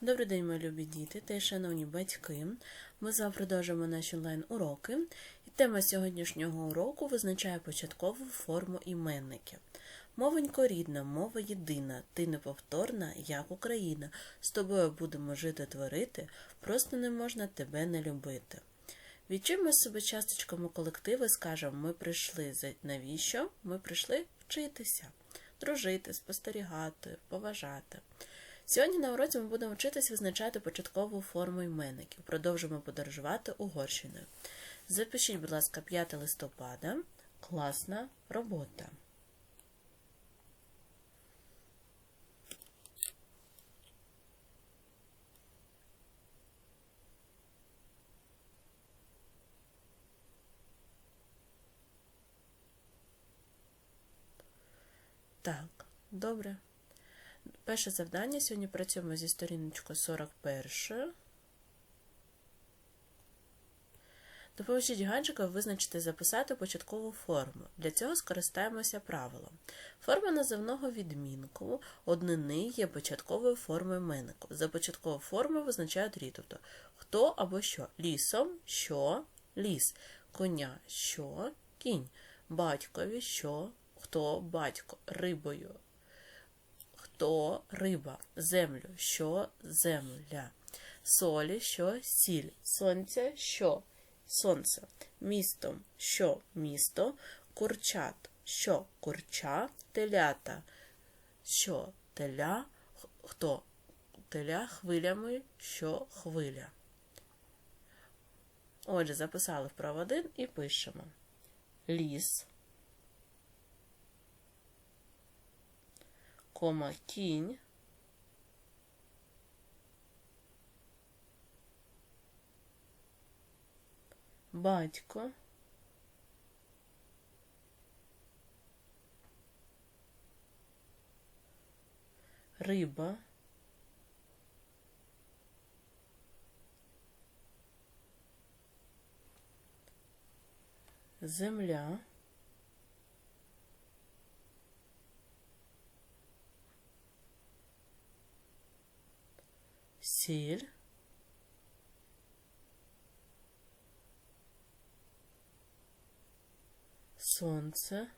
Добрий день, мої любі діти та шановні батьки. Ми з вами продовжуємо наші онлайн-уроки. І тема сьогоднішнього уроку визначає початкову форму іменників. Мовенько рідна, мова єдина, ти неповторна, як Україна. З тобою будемо жити творити, просто не можна тебе не любити. Відчуємо себе часточками колективу скажемо, ми прийшли навіщо? Ми прийшли вчитися, дружити, спостерігати, поважати. Сьогодні на уроці ми будемо вчитись визначати початкову форму іменників. Продовжимо подорожувати Угорщиною. Запишіть, будь ласка, 5 листопада. Класна робота. Так, добре. Перше завдання. Сьогодні працюємо зі сторіночкою 41. Допоможіть гаджику визначити записати початкову форму. Для цього скористаємося правилом. Форма називного відмінку однини є початковою формою іменнику. За початкову форму визначають рід, тобто хто або що. Лісом, що, ліс, коня, що, кінь, батькові, що, хто, батько, рибою, хто риба, землю, що земля, солі, що сіль, сонця, що сонце, містом, що місто, курчат, що курча, телята, що теля, хто? Теля хвилями, що хвиля. Отже, записали вправо один і пишемо. Ліс. Кома кінь, батько, риба, земля, сіль, сонце,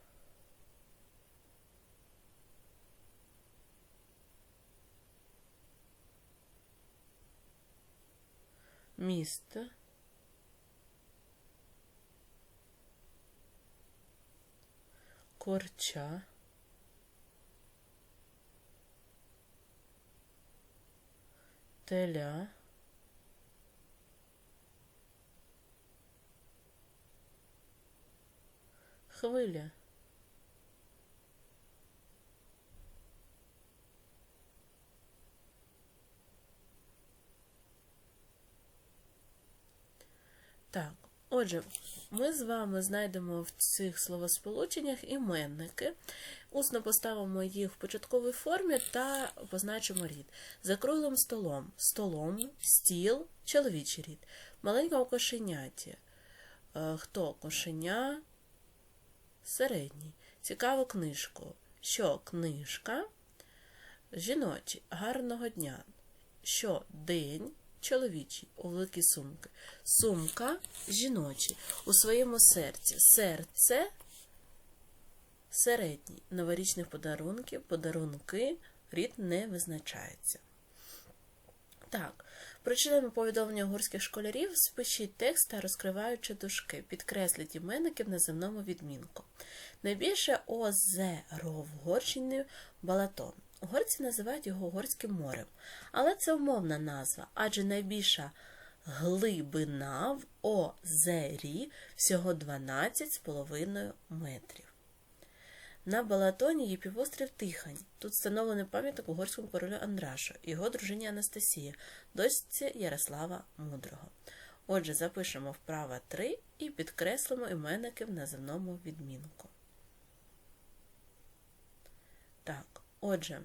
місто, корча, теля, хвиля. Так, отже, ми з вами знайдемо в цих словосполученнях іменники, усно поставимо їх в початковій формі та позначимо рід. За круглим столом, столом, стіл, чоловічий рід. Маленькому кошеняті. Е, Хто кошеня? Середній. Цікаву книжку. Що книжка? Жіночий. Гарного дня. Що день? Чоловічий у великі сумки. Сумка жіночий. У своєму серці. Серце середній. Новорічних подарунків, подарунки, рід не визначається. Так, прочитаємо повідомлення угорських школярів, спишіть текст та розкриваючи дужки, підкресліть іменники в наземному відмінку. Найбільше озеро в Угорщині – Балатон. Угорці називають його Угорським морем, але це умовна назва, адже найбільша глибина в озері всього 12,5 метрів. На Балатоні є півострів Тихань. Тут встановлений пам'ятник угорському королю Андрашу, його дружині Анастасії, дочці Ярослава Мудрого. Отже, запишемо вправа 3 і підкреслимо іменники в наземному відмінку. Так, отже,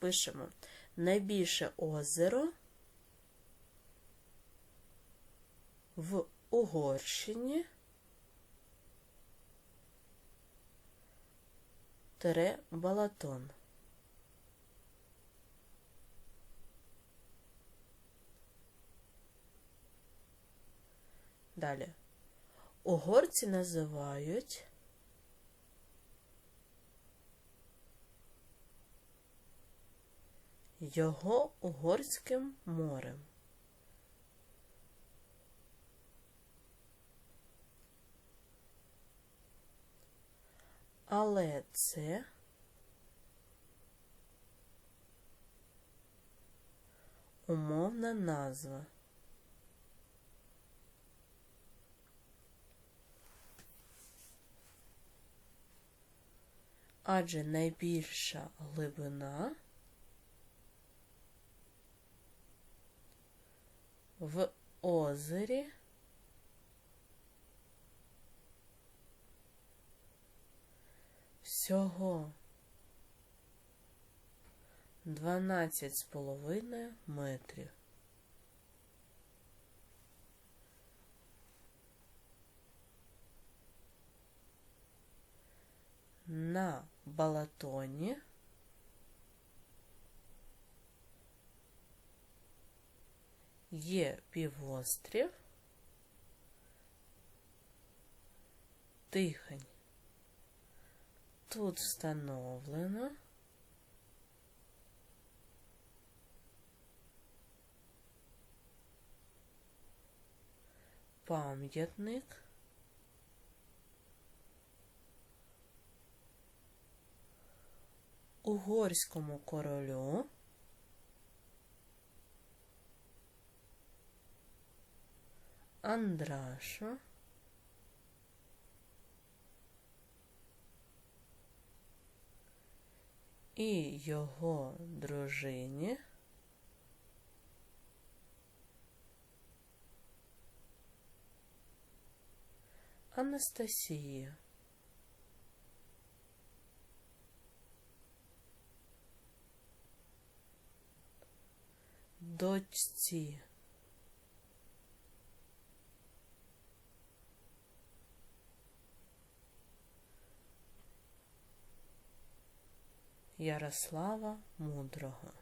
пишемо найбільше озеро в Угорщині тере Балатон. Далі. Угорці називають його Угорським морем. Але це умовна назва. Адже найбільша глибина в озері всього дванадцять з половиною метрів. На Балатоні є півострів. Тихань. Тут встановлено. Пам'ятник. Угорському королю Андрашу і його дружині Анастасії. Дочці. Ярослава Мудрого.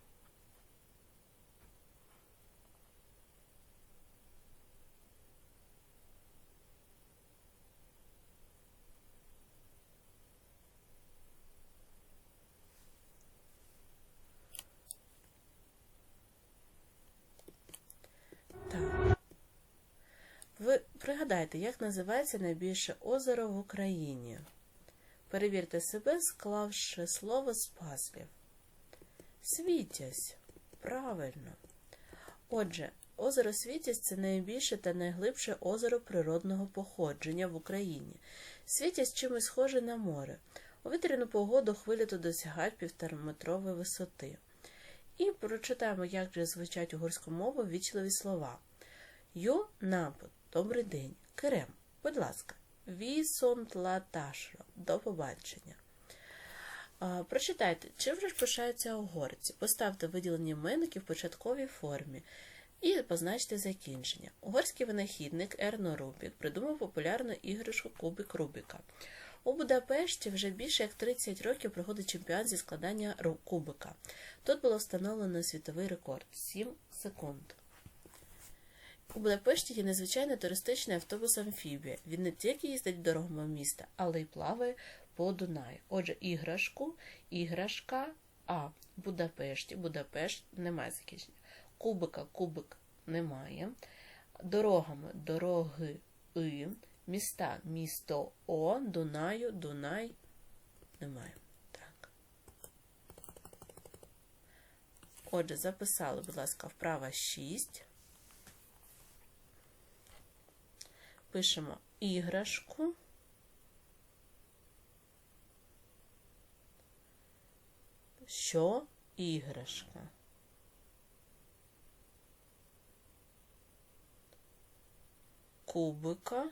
Ви пригадайте, як називається найбільше озеро в Україні? Перевірте себе, склавши слово з пазлів. Світязь. Правильно. Отже, озеро Світязь це найбільше та найглибше озеро природного походження в Україні. Світязь чимось схоже на море. У вітряну погоду хвилі тут досягають півтораметрової висоти. І прочитаємо, як же звучать угорську мову вічливі слова. Ю напад. Добрий день. Керем. Будь ласка. Вісонтлаташро. До побачення. Прочитайте, чим же ж пишаються угорці. Поставте виділені іменники в початковій формі і позначте закінчення. Угорський винахідник Ерно Рубік придумав популярну іграшку Кубик Рубіка. У Будапешті вже більше як 30 років проходить чемпіонат зі складання кубика. Тут було встановлено світовий рекорд 7 секунд. У Будапешті є незвичайний туристичний автобус Амфібія. Він не тільки їздить дорогами міста, але й плаває по Дунаю. Отже, іграшку, іграшка, а Будапешті, Будапешт немає закінчення. Кубика, кубик немає. Дорогами дороги и, міста, місто О, Дунаю, Дунай немає. Отже, записали, будь ласка, вправа 6. Пишемо іграшку. Що іграшка? Кубика.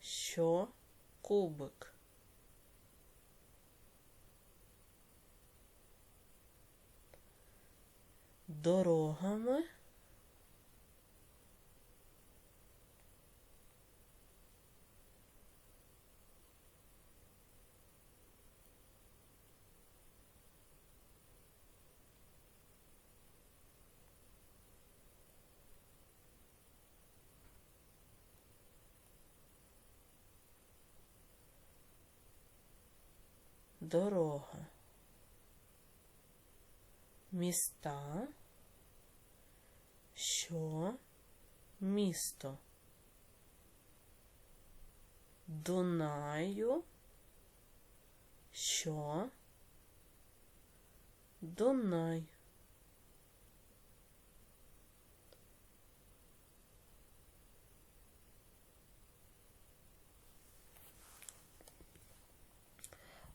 Що кубик? дорогами. Дорога, міста що місто. Дунаю, що Дунай.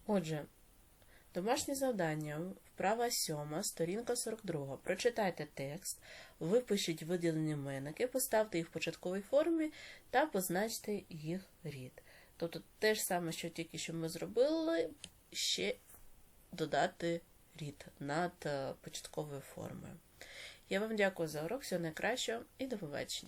Отже, домашнє завдання, вправа 7, сторінка 42. Прочитайте текст, випишіть виділені іменники, поставте їх в початковій формі та позначте їх рід. Тобто те ж саме, що тільки що ми зробили, ще додати рід над е, початковою формою. Я вам дякую за урок, всього найкращого і до побачення.